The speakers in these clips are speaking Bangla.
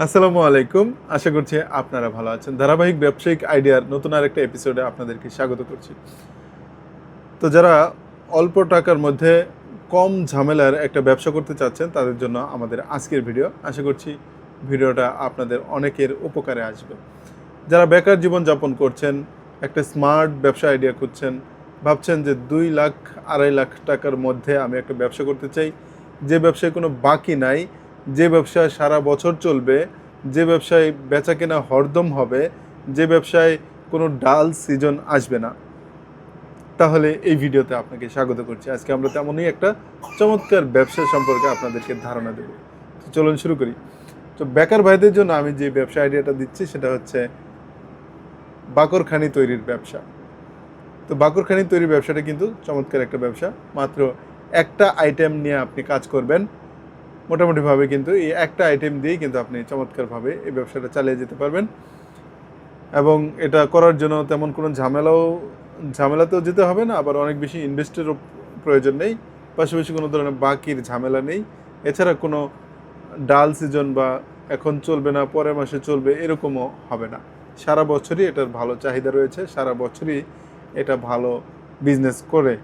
আসসালামু আলাইকুম। আশা করছি আপনারা ভালো আছেন। ধারাবাহিক ব্যবসায়িক আইডিয়ার নতুন আরেকটা এপিসোডে আপনাদেরকে স্বাগত করছি। তো যারা অল্প টাকার মধ্যে কম ঝামেলার একটা ব্যবসা করতে চাচ্ছেন, তাদের জন্য আমাদের আজকের ভিডিও। আশা করছি ভিডিওটা আপনাদের অনেকের উপকারে আসবে। যারা বেকার জীবনযাপন করছেন, একটা স্মার্ট ব্যবসা আইডিয়া খুঁজছেন, ভাবছেন যে দুই লাখ, আড়াই লাখ টাকার মধ্যে আমি একটা ব্যবসা করতে চাই, যে ব্যবসায় কোনো বাকি নাই যে ব্যবসা সারা বছর চলবে, যে ব্যবসায় বেচা কেনা হরদম হবে, যে ব্যবসায় কোনো ডাল সিজন আসবে না। তাহলে এই ভিডিওতে আপনাকে স্বাগত করছি। আজকে আমরা তেমনই একটা চমৎকার ব্যবসা সম্পর্কে আপনাদেরকে ধারণা দেব। তো চলুন শুরু করি। তো বেকার ভাইদের জন্য আমি যে ব্যবসা আইডিয়াটা দিচ্ছি, সেটা হচ্ছে বাকরখানি তৈরির ব্যবসা। তো বাকরখানি তৈরির ব্যবসাটা কিন্তু চমৎকার একটা ব্যবসা। মাত্র একটা আইটেম নিয়ে আপনি কাজ করবেন। মোটামুটিভাবে কিন্তু এই একটা আইটেম দিয়েই কিন্তু আপনি চমৎকারভাবে এই ব্যবসাটা চালিয়ে যেতে পারবেন। এবং এটা করার জন্য তেমন কোনো ঝামেলাও, ঝামেলাতেও যেতে হবে না, আবার অনেক বেশি ইনভেস্টেরও প্রয়োজন নেই। পাশাপাশি কোনো ধরনের বাকির ঝামেলা নেই। এছাড়া কোনো ডাল সিজন বা এখন চলবে না, পরের মাসে চলবে এরকমও হবে না। সারা বছরই এটার ভালো চাহিদা রয়েছে, সারা বছরই এটা ভালো বিজনেস করে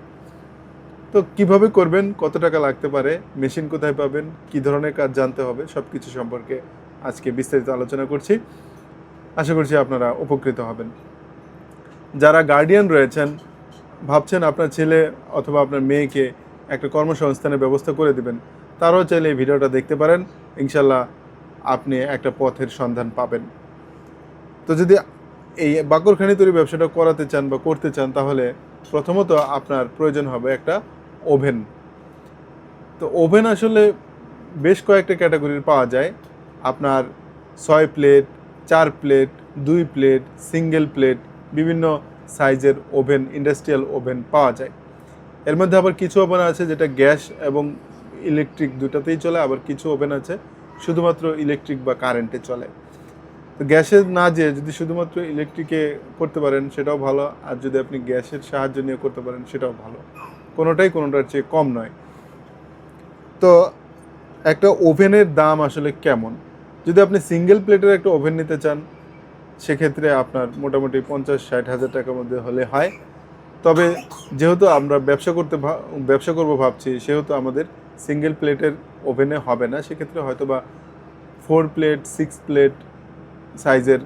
তো কীভাবে করবেন? কত টাকা লাগতে পারে? মেশিন কোথায় পাবেন? কি ধরনের কাজ জানতে হবে? সব কিছু সম্পর্কে আজকে বিস্তারিত আলোচনা করছি। আশা করছি আপনারা উপকৃত হবেন। যারা গার্ডিয়ান রয়েছেন, ভাবছেন আপনার ছেলে অথবা আপনার মেয়েকে একটা কর্মসংস্থানের ব্যবস্থা করে দিবেন, তারাও চাইলে এই ভিডিওটা দেখতে পারেন। ইনশাল্লাহ আপনি একটা পথের সন্ধান পাবেন। তো যদি এই বাকরখানি তৈরি ব্যবসাটা করাতে চান বা করতে চান, তাহলে প্রথমত আপনার প্রয়োজন হবে একটা ওভেন। তো ওভেন আসলে বেশ কয়েকটা ক্যাটাগরির পাওয়া যায়। আপনার ছয় প্লেট, চার প্লেট, দুই প্লেট, সিঙ্গেল প্লেট, বিভিন্ন সাইজের ওভেন, ইন্ডাস্ট্রিয়াল ওভেন পাওয়া যায়। এর মধ্যে আবার কিছু ওভেন আছে যেটা গ্যাস এবং ইলেকট্রিক দুটাতেই চলে, আবার কিছু ওভেন আছে শুধুমাত্র ইলেকট্রিক বা কারেন্টে চলে। তো গ্যাসের না যে যদি শুধুমাত্র ইলেকট্রিকে করতে পারেন সেটাও ভালো, আর যদি আপনি গ্যাসের সাহায্য নিয়ে করতে পারেন সেটাও ভালো। কোনোটাই কোনোটার চেয়ে কম নয়। তো একটা ওভেনের দাম আসলে কেমন? যদি আপনি সিঙ্গেল প্লেটের একটা ওভেন নিতে চান, সেক্ষেত্রে আপনার মোটামুটি পঞ্চাশ, ষাট হাজার টাকার মধ্যে হলে হয়। তবে যেহেতু আমরা ব্যবসা করতে ব্যবসা করব ভাবছি, সেহেতু আমাদের সিঙ্গেল প্লেটের ওভেনে হবে না। সেক্ষেত্রে হয়তো বা ফোর প্লেট সিক্স প্লেট সাইজের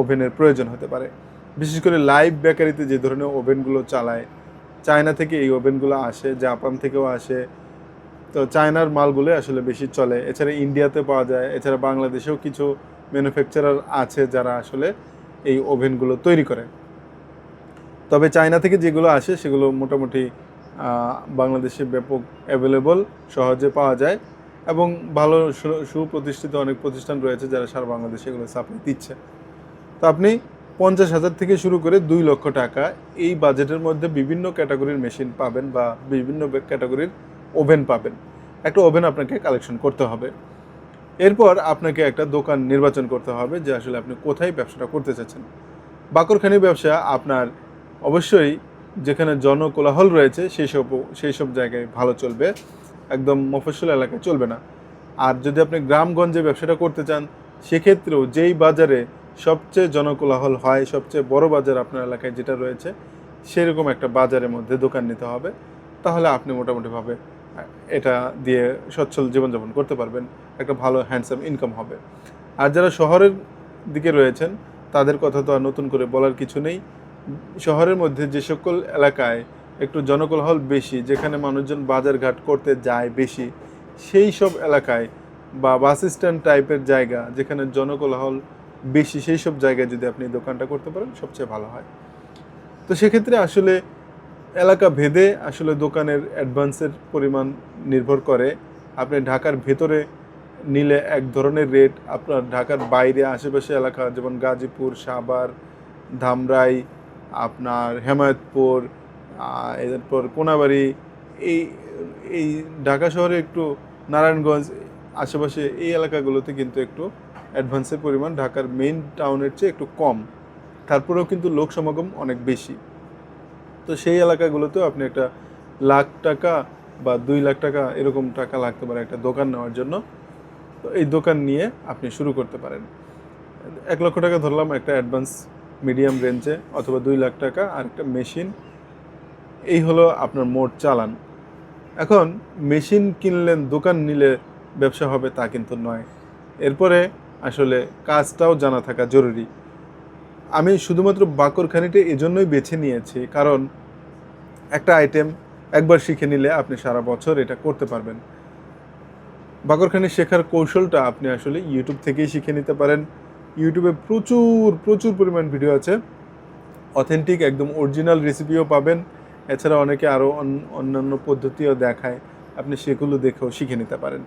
ওভেনের প্রয়োজন হতে পারে। বিশেষ করে লাইভ বেকারিতে যে ধরনের ওভেনগুলো চালায় চায়না থেকে এই ওভেনগুলো আসে, জাপান থেকেও আসে। তো চায়নার মালগুলো আসলে বেশি চলে। এছাড়া ইন্ডিয়াতে পাওয়া যায়, এছাড়া বাংলাদেশেও কিছু ম্যানুফ্যাকচারার আছে যারা আসলে এই ওভেনগুলো তৈরি করে। তবে চায়না থেকে যেগুলো আসে, সেগুলো মোটামুটি বাংলাদেশে ব্যাপক অ্যাভেলেবল সহজে পাওয়া যায় এবং ভালো সুপ্রতিষ্ঠিত অনেক প্রতিষ্ঠান রয়েছে যারা সারা বাংলাদেশে এগুলো সাপ্লাই দিচ্ছে। তো আপনি পঞ্চাশ হাজার থেকে শুরু করে দুই লক্ষ টাকা এই বাজেটের মধ্যে বিভিন্ন ক্যাটাগরির মেশিন পাবেন বা বিভিন্ন ক্যাটাগরির ওভেন পাবেন। একটা ওভেন আপনাকে কালেকশন করতে হবে। এরপর আপনাকে একটা দোকান নির্বাচন করতে হবে যে আসলে আপনি কোথায় ব্যবসাটা করতে চাচ্ছেন। বাকরখানি ব্যবসা আপনার অবশ্যই যেখানে জনকোলাহল রয়েছে সেই সব সেই সব জায়গায় ভালো চলবে। একদম মফস্বল এলাকায় চলবে না। আর যদি আপনি গ্রামগঞ্জে ব্যবসাটা করতে চান, সেক্ষেত্রেও যেই বাজারে সবচেয়ে জনকোলাহল হয়, সবচেয়ে বড় বাজার আপনার এলাকায় যেটা রয়েছে, সেরকম একটা বাজারের মধ্যে দোকান নিতে হবে। তাহলে আপনি মোটামুটিভাবে এটা দিয়ে সচ্ছল জীবনযাপন করতে পারবেন। একটা ভালো হ্যান্ডসাম ইনকাম হবে। আর যারা শহরের দিকে রয়েছেন, তাদের কথা তো আর নতুন করে বলার কিছু নেই। শহরের মধ্যে যে সকল এলাকায় একটু জনকোলাহল বেশি, যেখানে মানুষজন বাজারঘাট করতে যায় বেশি, সেই সব এলাকায় বা বাস স্ট্যান্ড টাইপের জায়গা, যেখানে জনকোলাহল বেশি সেই সব জায়গায় যদি আপনি দোকানটা করতে পারেন, সবচেয়ে ভালো হয়। তো সেক্ষেত্রে আসলে এলাকা ভেদে আসলে দোকানের অ্যাডভান্সের পরিমাণ নির্ভর করে। আপনি ঢাকার ভেতরে নিলে এক ধরনের রেট আপনার ঢাকার বাইরে আশেপাশে এলাকা যেমন গাজীপুর, সাভার, ধামরাই, আপনার হেমায়তপুর এরপর কোনাবাড়ি, এই এই ঢাকা শহরে একটু নারায়ণগঞ্জ, আশেপাশে এই এলাকাগুলোতে কিন্তু একটু অ্যাডভান্সের পরিমাণ ঢাকার মেইন টাউনের চেয়ে একটু কম। তারপরেও কিন্তু লোক সমাগম অনেক বেশি। তো সেই এলাকাগুলোতেও আপনি একটা লাখ টাকা বা দুই লাখ টাকা এরকম টাকা লাগতে পারে একটা দোকান নেওয়ার জন্য। তো এই দোকান নিয়ে আপনি শুরু করতে পারেন। এক লক্ষ টাকা ধরলাম একটা অ্যাডভান্স মিডিয়াম রেঞ্জে অথবা দুই লাখ টাকা আর একটা মেশিন এই হলো আপনার মোট চালান। এখন মেশিন কিনলেন, দোকান নিলে ব্যবসা হবে তা কিন্তু নয়। এরপরে আসলে কাজটাও জানা থাকা জরুরি। আমি শুধুমাত্র বাকরখানিটা এজন্যই বেছে নিয়েছি, কারণ একটা আইটেম একবার শিখে নিলে আপনি সারা বছর এটা করতে পারবেন। বাকরখানি শেখার কৌশলটা আপনি আসলে ইউটিউব থেকেই শিখে নিতে পারেন। ইউটিউবে প্রচুর প্রচুর পরিমাণ ভিডিও আছে। অথেন্টিক একদম অরিজিনাল রেসিপিও পাবেন। এছাড়া অনেকে আরও অন্যান্য পদ্ধতিও দেখায়। আপনি সেগুলো দেখেও শিখে নিতে পারেন।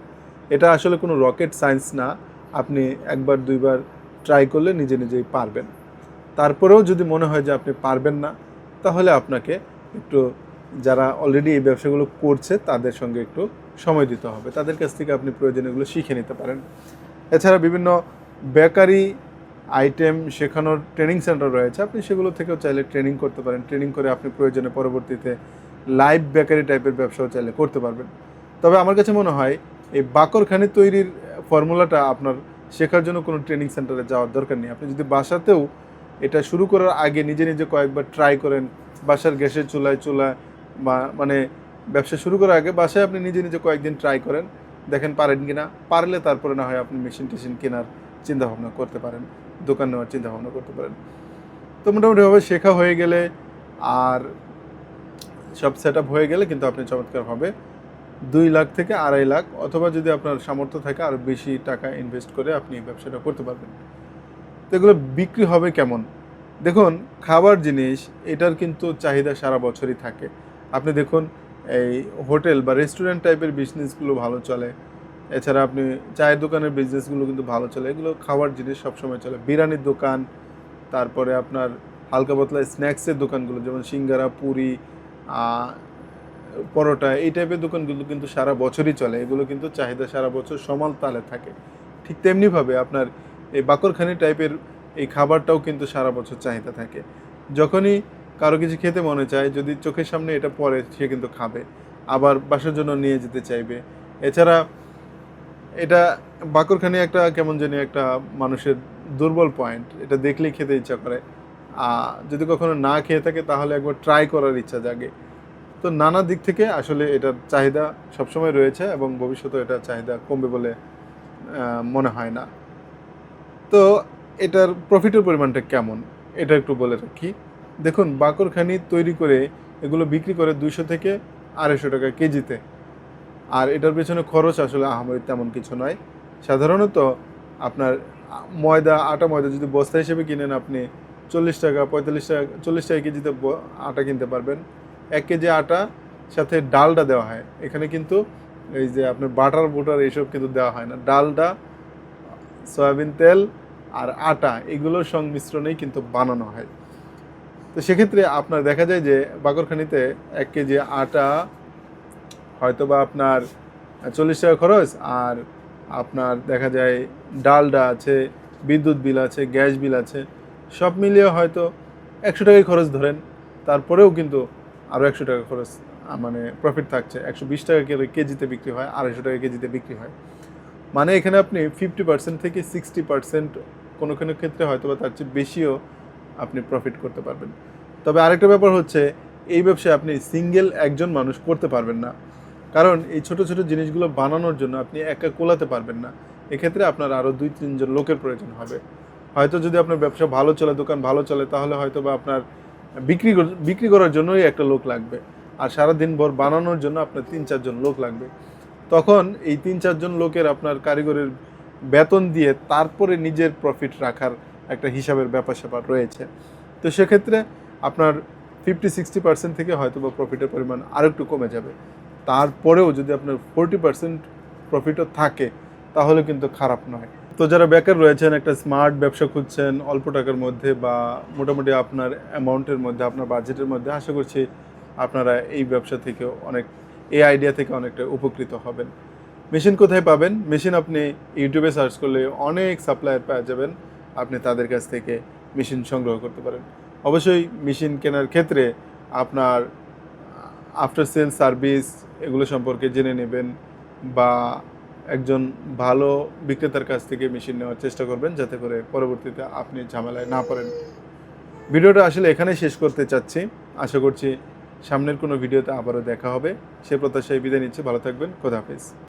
এটা আসলে কোনো রকেট সায়েন্স না। আপনি একবার, দুইবার ট্রাই করলে নিজে নিজেই পারবেন। তারপরেও যদি মনে হয় যে আপনি পারবেন না, তাহলে আপনাকে একটু যারা অলরেডি এই ব্যবসাগুলো করছে, তাদের সঙ্গে একটু সময় দিতে হবে। তাদের কাছ থেকে আপনি প্রয়োজনে এগুলো শিখে নিতে পারেন। এছাড়া বিভিন্ন বেকারি আইটেম শেখানোর ট্রেনিং সেন্টার রয়েছে। আপনি সেগুলো থেকেও চাইলে ট্রেনিং করতে পারেন। ট্রেনিং করে আপনি প্রয়োজনে পরবর্তীতে লাইভ বেকারি টাইপের ব্যবসাও চাইলে করতে পারবেন। তবে আমার কাছে মনে হয়, এই বাকরখানি তৈরির ফর্মুলাটা আপনার শেখার জন্য কোনো ট্রেনিং সেন্টারে যাওয়ার দরকার নেই। আপনি যদি বাসাতেও এটা শুরু করার আগে নিজে নিজে কয়েকবার ট্রাই করেন, বাসার গ্যাসের চুলায় চুলায় বা মানে ব্যবসা শুরু করার আগে বাসায় আপনি নিজে নিজে কয়েকদিন ট্রাই করেন, দেখেন পারেন কি না পারলে তারপরে না হয় আপনি মেশিন টেশিন কেনার চিন্তাভাবনা করতে পারেন, দোকান নেওয়ার চিন্তাভাবনা করতে পারেন। তো মোটামুটিভাবে শেখা হয়ে গেলে আর সব সেট হয়ে গেলে কিন্তু আপনি চমৎকারভাবে দুই লাখ থেকে আড়াই লাখ, অথবা যদি আপনার সামর্থ্য থাকে আরও বেশি টাকা ইনভেস্ট করে আপনি ব্যবসাটা করতে পারবেন। তো এগুলো বিক্রি হবে কেমন? দেখুন, খাবার জিনিস, এটার কিন্তু চাহিদা সারা বছরই থাকে। আপনি দেখুন, এই হোটেল বা রেস্টুরেন্ট টাইপের বিজনেসগুলো ভালো চলে। এছাড়া আপনি চায়ের দোকানের বিজনেসগুলো কিন্তু ভালো চলে। এগুলো খাবার জিনিস সবসময় চলে। বিরিয়ানির দোকান, তারপরে আপনার হালকা পাতলা স্ন্যাক্সের দোকানগুলো, যেমন সিঙ্গারা, পুরি পরোটা, এই টাইপের দোকানগুলো কিন্তু সারা বছরই চলে। এগুলো কিন্তু চাহিদা সারা বছর সমান তালে থাকে। ঠিক তেমনিভাবে আপনার এই বাকরখানি টাইপের এই খাবারটাও কিন্তু সারা বছর চাহিদা থাকে। যখনই কারও কিছু খেতে মনে চায়, যদি চোখের সামনে এটা পড়ে, সে কিন্তু খাবে। আবার বাসার জন্য নিয়ে যেতে চাইবে। এছাড়া এটা বাকরখানি একটা কেমন জানি একটা মানুষের দুর্বল পয়েন্ট এটা দেখলেই খেতে ইচ্ছা করে। যদি কখনো না খেয়ে থাকে, তাহলে একবার ট্রাই করার ইচ্ছা জাগে। তো নানা দিক থেকে আসলে এটার চাহিদা সবসময় রয়েছে এবং ভবিষ্যতে এটার চাহিদা কমবে বলে মনে হয় না। তো এটার প্রফিটের পরিমাণটা কেমন? এটা একটু বলে রাখি। দেখুন, বাকরখানি তৈরি করে এগুলো বিক্রি করে দুইশো থেকে আড়াইশো টাকা কেজিতে। আর এটার পেছনে খরচ আসলে আহামরি তেমন কিছু নয়। সাধারণত আপনার ময়দা, আটা ময়দা যদি বস্তা হিসেবে কিনেন, আপনি চল্লিশ টাকা, পঁয়তাল্লিশ টাকা, চল্লিশ টাকা কেজিতে আটা কিনতে পারবেন। এক কেজি আটা, সাথে ডালটা দেওয়া হয়। এখানে কিন্তু এই যে আপনার বাটার, বুটার এইসব কিন্তু দেওয়া হয় না। ডালটা সয়াবিন তেল আর আটা এগুলোর সংমিশ্রণেই কিন্তু বানানো হয়। তো সেক্ষেত্রে আপনার দেখা যায় যে বাকরখানিতে এক কেজি আটা হয়তো বা আপনার চল্লিশ টাকা খরচ আর আপনার দেখা যায় ডালডা আছে, বিদ্যুৎ বিল আছে, গ্যাস বিল আছে, সব মিলিয়ে হয়তো একশো টাকাই খরচ ধরেন। তারপরেও কিন্তু আরও একশো টাকা খরচ মানে প্রফিট থাকছে। একশো বিশ টাকা করে কেজিতে বিক্রি হয়, আড়াইশো টাকা কেজিতে বিক্রি হয়। মানে এখানে আপনি ফিফটি পার্সেন্ট থেকে সিক্সটি পার্সেন্ট কোনো কোনো ক্ষেত্রে হয়তো বা তার চেয়ে বেশিও আপনি প্রফিট করতে পারবেন। তবে আরেকটা ব্যাপার হচ্ছে, এই ব্যবসায় আপনি সিঙ্গেল একজন মানুষ করতে পারবেন না। কারণ এই ছোট ছোট জিনিসগুলো বানানোর জন্য আপনি একা কোলাতে পারবেন না। এক্ষেত্রে আপনার আরও দুই তিনজন লোকের প্রয়োজন হবে। হয়তো যদি আপনার ব্যবসা ভালো চলে, দোকান ভালো চলে, তাহলে হয়তো বা আপনার বিক্রি কর- বিক্রি করার জন্যই একটা লোক লাগবে। আর সারা দিন ভর বানানোর জন্য আপনার তিন, চারজন লোক লাগবে। তখন এই তিন, চারজন লোকের আপনার কারিগরের বেতন দিয়ে তারপরে নিজের প্রফিট রাখার একটা হিসাবের ব্যাপার স্যাপার রয়েছে। তো সেক্ষেত্রে আপনার ফিফটি সিক্সটি পার্সেন্ট থেকে হয়তো বা প্রফিটের পরিমাণ আরেকটু কমে যাবে। তারপরেও যদি আপনার ফোরটি পার্সেন্ট প্রফিটও থাকে, তাহলে কিন্তু খারাপ নয়। তো যারা বেকার রয়েছেন, একটা স্মার্ট ব্যবসা খুঁজছেন অল্প টাকার মধ্যে বা মোটামুটি আপনার অ্যামাউন্টের মধ্যে, আপনার বাজেটের মধ্যে, আশা করছি আপনারা এই ব্যবসা থেকে অনেক, এই আইডিয়া থেকে অনেকটা উপকৃত হবেন। মেশিন কোথায় পাবেন? মেশিন আপনি ইউটিউবে সার্চ করলে অনেক সাপ্লায়ার পাওয়া যাবেন। আপনি তাদের কাছ থেকে মেশিন সংগ্রহ করতে পারেন। অবশ্যই মেশিন কেনার ক্ষেত্রে আপনার আফটার সেল সার্ভিস এগুলো সম্পর্কে জেনে নেবেন বা একজন ভালো বিক্রেতার কাছ থেকে মেশিন নেওয়ার চেষ্টা করবেন যাতে করে পরবর্তীতে আপনি ঝামেলায় না পড়েন। ভিডিওটা আসলে এখানেই শেষ করতে চাচ্ছি। আশা করছি সামনের কোনো ভিডিওতে আবারও দেখা হবে। সে প্রত্যাশায় বিদায় নিচ্ছে। ভালো থাকবেন। খোদা হাফেজ।